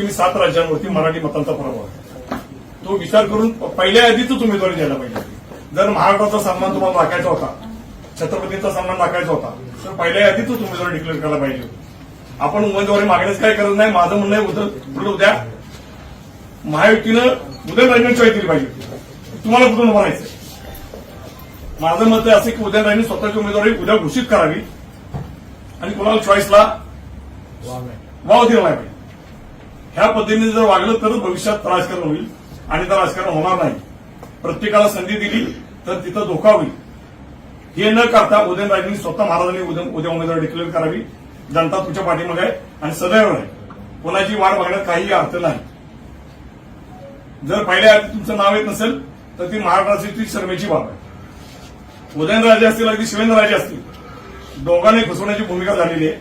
कमी सात राज्यांवरती मराठी मतांचा प्रभाव आहे. तो विचार करून पहिल्या यादीतच उमेदवारी द्यायला पाहिजे. जर महाराष्ट्राचा सन्मान तुम्हाला राखायचा होता छत्रपतींचा सन्मान राखायचा होता तर पहिल्या यादीतच उमेदवारी डिक्लेअर करायला पाहिजे. आपण उमेदवारी मागण्यास काय करत नाही माझं म्हणणं आहे उद्या पुढे उद्या महायुतीनं चॉईस दिली पाहिजे. तुम्हाला कुठून म्हणायचं माझं मत आहे असं की उदयनराजेंनी स्वतःची उमेदवारी उद्या घोषित करावी. आणि कोणाला चॉईसला वाव दिला नाही. ह्या पद्धतीने जर वागलं तर भविष्यात राजकारण होईल आणि तर राजकारण होणार नाही. प्रत्येकाला संधी दिली तर तिथं धोका होईल. हे न करता उदयनराजेंनी स्वतः महाराजांनी उद्या उद्या उमेदवारी डिक्लेअर करावी. जनता तुमच्या पाठीमागे आहे आणि सदैव आहे. कोणाची वाट बघण्यात काहीही अर्थ नाही. जर पहिल्या यादीत तुमचं नाव येत नसेल तर ती महाराष्ट्राची शर्मेची बाब आहे. उदयनराजे असतील अगदी शिवेंद्रराजे असतील दोघांनी फसवण्याची भूमिका झालेली आहे.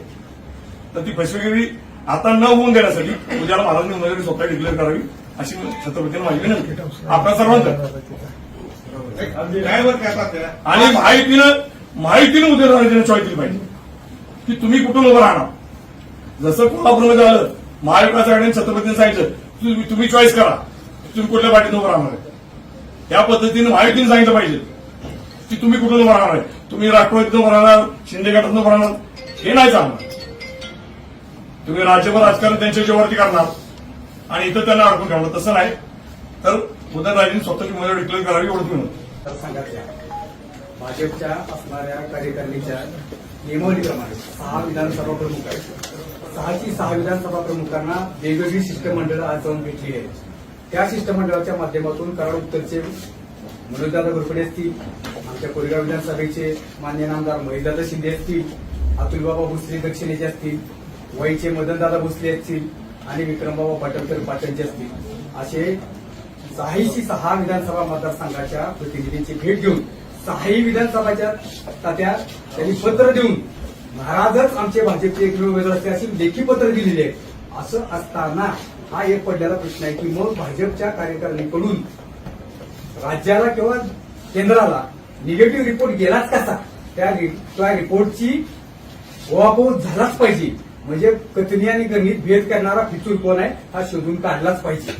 तर ती फसवेगिरी आता न होऊन देण्यासाठी उद्याला महाराजांनी उमेदवारी स्वतः डिक्लेअर करावी अशी छत्रपतींना माहिती नाही आपल्या सर्वांचा. आणि माहितीनं माहितीनं उदयनराजेने चॉईस दिली पाहिजे. की तुम्ही कुठून उभं राहणार? जसं कोल्हापूरमध्ये आलं महाविकास आघाडीने छत्रपतीने सांगितलं तुम्ही चॉईस करा. तुम्ही कुठल्या पाठीत उभं राहणार आहे? त्या पद्धतीनं माहितीने सांगितलं पाहिजे. की तुम्ही कुठून उभं राहणार आहे? तुम्ही राष्ट्रवादीतून उभं राहणार शिंदे गटातून उभं राहणार? हे नाही सांगणार तुम्ही राज्यभर राजकारण त्यांच्या जीवावरती करणार. आणि इथं त्यांना अडकून ठेवणार. तसं नाही. तर उदयनराजेंनी स्वतःची उमेदवारी डिक्लेअर करावी एवढंच विनंती भाजपच्या असणाऱ्या कार्यकारिणीच्या नियमावलीप्रमाणे सहा विधानसभा प्रमुख आहेत. सहाची सहा विधानसभा प्रमुखांना वेगवेगळी शिष्टमंडळं आज जाऊन भेटली आहेत. त्या शिष्टमंडळाच्या माध्यमातून कराड उत्तरचे मनोजदादा घोरपडे असतील आमच्या कोरेगाव विधानसभेचे मान्य नामदार महेशदादा शिंदे असतील अतुलबाबा भोसले दक्षिणेचे असतील वयचे मदनदादा भोसले असतील आणि विक्रमबाबा पाटणकर पाटणचे असतील असे सहाशे सहा विधानसभा मतदारसंघाच्या प्रतिनिधींची भेट घेऊन सहाही विधानसभाच्या तात्या त्यांनी पत्र देऊन महाराजच आमचे भाजपचे एकमेव उमेदवार असते अशी लेखी पत्र दिलेली आहे असं असताना हा एक पडलेला प्रश्न आहे की मग भाजपच्या कार्यकारिणीकडून राज्याला किंवा केंद्राला निगेटिव्ह रिपोर्ट गेलाच कसा? त्या रिपोर्टची ओवापोह झालाच पाहिजे. म्हणजे कथनी आणि गणित भेद करणारा फितूर कोण आहे हा शोधून काढलाच पाहिजे.